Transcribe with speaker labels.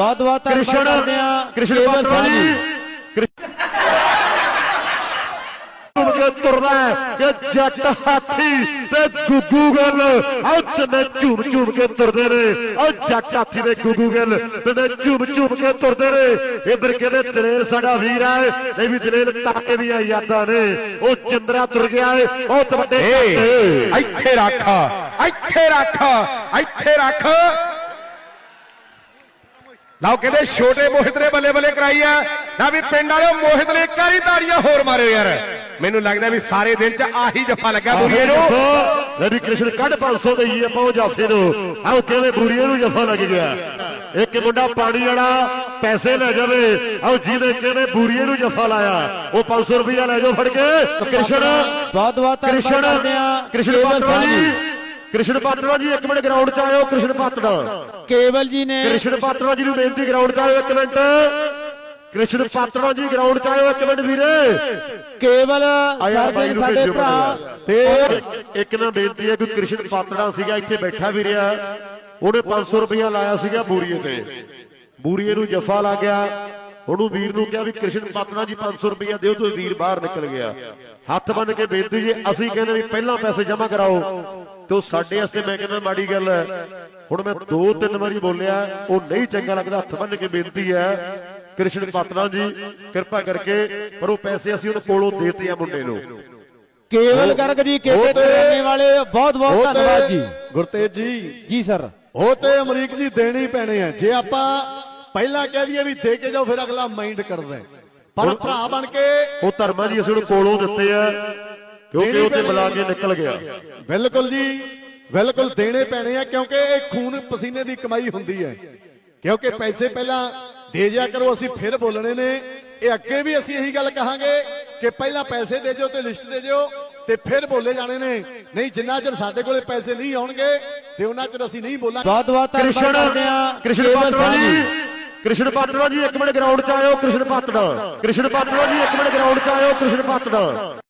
Speaker 1: ਬਹੁਤ ਬਹੁਤ ਧੰਨਵਾਦ
Speaker 2: ਕ੍ਰਿਸ਼ਨ
Speaker 1: ਕਰਦੇ ਆ
Speaker 2: ਕ੍ਰਿਸ਼ਨ ਪਾਤਰਾ ਜੀ। ਘੁੰਮ ਕੇ ਤੁਰਦਾ ਹੈ ਕਿ ਜੱਟ ਹਾਥੀ ਤੇ ਗੁੱਗੂ ਗੱਲ। ਆਹ ਚੰਨੇ ਝੂਮ ਝੂਮ ਕੇ ਤੁਰਦੇ ਨੇ ਆਹ ਜੱਟ ਹਾਥੀ ਤੇ ਗੁੱਗੂ ਗੱਲ ਤੇ ਝੂਮ ਝੂਮ ਕੇ ਤੁਰਦੇ ਨੇ। ਇਧਰ ਕਹਿੰਦੇ ਦਲੇਰ ਸਾਡਾ ਵੀਰ ਹੈ ਇਹ ਵੀ ਦਲੇਰ ਤਾਕੇ ਦੀਆਂ ਯਾਦਾਂ ਨੇ। ਉਹ ਚੰਦਰਾ ਤੁਰ ਗਿਆ ਹੈ ਬਹੁਤ ਵੱਡੇ
Speaker 3: ਏ ਇੱਥੇ ਰੱਖ ਇੱਥੇ ਰੱਖ ਇੱਥੇ ਰੱਖ। ਲਓ ਕਹਿੰਦੇ ਛੋਟੇ ਮੋਹਿਤ ਨੇ ਬੱਲੇ ਬੱਲੇ ਕਰਾਈ ਆ। ਨਾ ਵੀ ਪਿੰਡ ਵਾਲਿਓ ਮੋਹਿਤ ਨੇ ਇੱਕ ਵਾਰੀ ਤਾੜੀਆਂ ਹੋਰ ਮਾਰਿਓ ਯਾਰ। ਮੈਨੂੰ ਲੱਗਦਾ ਵੀ ਸਾਰੇ ਦਿਨ ਚ ਆਹੀ ਜੱਫਾ ਲੱਗਾ ਬੁਰੀਏ ਨੂੰ।
Speaker 2: ਲੈ ਵੀ ਕ੍ਰਿਸ਼ਨ ਕੱਢ 500 ਦੇਈਏ ਆਪਾਂ ਉਹ ਜਾਫੇ ਨੂੰ। ਆਓ ਕਿਵੇਂ ਬੁਰੀਏ ਨੂੰ ਜਫਾ ਲੱਗ ਗਿਆ। ਇੱਕ ਮੁੰਡਾ ਪਾਣੀ ਵਾਲਾ ਪੈਸੇ ਲੈ ਜਾਵੇ। ਆਓ ਜਿਹਦੇ ਕਿਹਨੇ ਬੁਰੀਏ ਨੂੰ ਜਫਾ ਲਾਇਆ। ਉਹ 500 ਰੁਪਇਆ ਲੈ ਜਾਓ ਫੜ ਕੇ। ਕ੍ਰਿਸ਼ਨ
Speaker 1: ਬਹੁਤ ਬਹੁਤ ਧੰਨਵਾਦ
Speaker 2: ਕ੍ਰਿਸ਼ਨ
Speaker 1: ਕਰਦੇ ਆ
Speaker 2: ਕ੍ਰਿਸ਼ਨ ਪਾਤੜਾ ਜੀ ਕ੍ਰਿਸ਼ਨ ਪਾਤੜਾ ਜੀ ਇੱਕ ਮਿੰਟ ਗਰਾਊਂਡ 'ਚ ਆਇਓ ਕ੍ਰਿਸ਼ਨ ਪਾਤੜਾ
Speaker 1: ਕੇਵਲ ਜੀ ਨੇ
Speaker 2: ਕ੍ਰਿਸ਼ਨ ਪਾਤੜਾ ਜੀ ਨੂੰ ਬੇਨਤੀ ਗਰਾਊਂਡ 'ਚ ਆਇਓ ਇੱਕ ਮਿੰਟ। ਕ੍ਰਿਸ਼ਨ ਪਾਤੜਾ ਜੀ ਗਰਾਊਂਡ 'ਚ ਆਇਓ ਇੱਕ ਮਿੰਟ ਵੀਰੇ।
Speaker 1: ਕੇਵਲ
Speaker 2: ਆਇਆ ਬਾਈ
Speaker 1: ਸਰਬਿੰਦ
Speaker 2: ਨੂੰ
Speaker 1: ਸਾਡੇ ਭਰਾ
Speaker 2: ਤੇ ਇੱਕ ਨਾ ਬੇਨਤੀ ਹੈ ਕਿ ਕ੍ਰਿਸ਼ਨ ਪਾਤੜਾ ਸੀਗਾ ਇੱਥੇ ਬੈਠਾ ਵੀ ਰਿਹਾ ਉਹਨੇ 500 ਰੁਪਇਆ ਲਾਇਆ ਸੀਗਾ ਬੂਰੀਏ ਤੇ। ਬੂਰੀਏ ਨੂੰ ਜਫਾ ਲਾ ਗਿਆ। ਉਹਨੂੰ ਵੀਰ ਨੂੰ ਕਿਹਾ ਵੀ ਕ੍ਰਿਸ਼ਨ ਪਾਤੜਾ ਜੀ 500 ਰੁਪਇਆ ਦਿਓ ਤੇ ਵੀਰ ਬਾਹਰ ਨਿਕਲ ਗਿਆ। ਹੱਥ ਬੰਨ ਕੇ ਬੇਨਤੀ ਜੀ ਅਸੀਂ ਕਹਿੰਦੇ ਵੀ ਪਹਿਲਾਂ ਪੈਸੇ ਜਮ੍ਹਾਂ ਕਰਾਓ। ਤੇ ਉਹ ਸਾਡੇ ਵਾਸਤੇ ਮੈਂ ਕਹਿੰਦਾ ਮਾੜੀ ਗੱਲ ਹੈ। ਹੁਣ ਮੈਂ ਦੋ ਤਿੰਨ ਵਾਰੀ ਬੋਲਿਆ ਉਹ ਨਹੀਂ ਚੰਗਾ ਲੱਗਦਾ ਹੱਥ ਬੰਨ ਕੇ ਬੇਨਤੀ ਹੈ। ਕ੍ਰਿਸ਼ਨ ਪਾਤੜਾ ਜੀ ਕਿਰਪਾ ਕਰਕੇ ਪਰ ਉਹ ਪੈਸੇ ਅਸੀਂ ਉਹਨੂੰ ਕੋਲੋਂ ਦੇਤੇ ਆ ਮੁੰਡੇ ਨੂੰ।
Speaker 1: ਕੇਵਲ ਗਰਗ ਜੀ ਕੇਕੇ ਰਹਿਣੇ ਵਾਲੇ ਬਹੁਤ ਬਹੁਤ ਧੰਨਵਾਦ ਜੀ।
Speaker 4: ਗੁਰਤੇਜ ਜੀ।
Speaker 1: ਜੀ ਸਰ।
Speaker 4: ਉਹ ਤੇ ਅਮਰੀਕ ਜੀ ਦੇਣੇ ਪੈਣੇ ਆ ਜੇ ਆਪਾਂ ਪਹਿਲਾਂ ਕਹਿ ਦਈਏ ਵੀ ਦੇ ਕੇ ਜਾਓ ਫਿਰ ਅਗਲਾ ਮਾਈਂਡ ਕਰਦਾ। ਪਰ ਭਰਾ ਬਣ ਕੇ
Speaker 2: ਉਹ ਧਰਮਾ ਜੀ ਅਸੀਂ ਉਹਨੂੰ ਕੋਲੋਂ ਦਿੱਤੇ ਆ। ਕਿਉਂਕਿ ਉਹ ਤੇ ਬੁਲਾ ਕੇ ਨਿਕਲ ਗਿਆ।
Speaker 4: ਬਿਲਕੁਲ ਜੀ ਬਿਲਕੁਲ ਦੇਣੇ ਪੈਣੇ ਆ ਕਿਉਂਕਿ ਇਹ ਖੂਨ ਪਸੀਨੇ ਦੀ ਕਮਾਈ ਹੁੰਦੀ ਹੈ। ਕਿਉਂਕਿ ਪੈਸੇ ਪਹਿਲਾਂ ਦੇ ਜਾ ਕਰੋ ਅਸੀਂ ਫਿਰ ਬੋਲਣੇ ਨੇ। ਇਹ ਅੱਗੇ ਵੀ ਅਸੀਂ ਇਹੀ ਗੱਲ ਕਹਾਂਗੇ ਕਿ ਪਹਿਲਾਂ ਪੈਸੇ ਦੇ ਦਿਓ ਤੇ ਲਿਸਟ ਦੇ ਦਿਓ ਤੇ ਫਿਰ ਬੋਲੇ ਜਾਣੇ ਨੇ। ਨਹੀਂ ਜਿੰਨਾ ਚਿਰ ਸਾਡੇ ਕੋਲੇ ਪੈਸੇ ਨਹੀਂ ਆਉਣਗੇ ਤੇ ਉਹਨਾਂ ਚਿਰ ਅਸੀਂ ਨਹੀਂ ਬੋਲਾਂਗੇ।
Speaker 1: ਬਹੁਤ ਬਹੁਤ ਧੰਨਵਾਦ
Speaker 2: ਕ੍ਰਿਸ਼ਨ
Speaker 1: ਕਰਦੇ ਆ
Speaker 2: ਕ੍ਰਿਸ਼ਨ ਪਾਤੜਾ ਜੀ। ਕ੍ਰਿਸ਼ਨ ਪਾਤੜਾ ਜੀ ਇੱਕ ਮਿੰਟ ਗਰਾਊਂਡ 'ਚ ਆਇਓ ਕ੍ਰਿਸ਼ਨ ਪਾਤੜਾ ਕ੍ਰਿਸ਼ਨ ਪਾਤੜਾ ਜੀ ਇੱਕ ਮਿੰਟ ਗਰਾਊਂਡ 'ਚ ਆਇਓ ਕ੍ਰਿਸ਼ਨ ਪਾਤੜਾ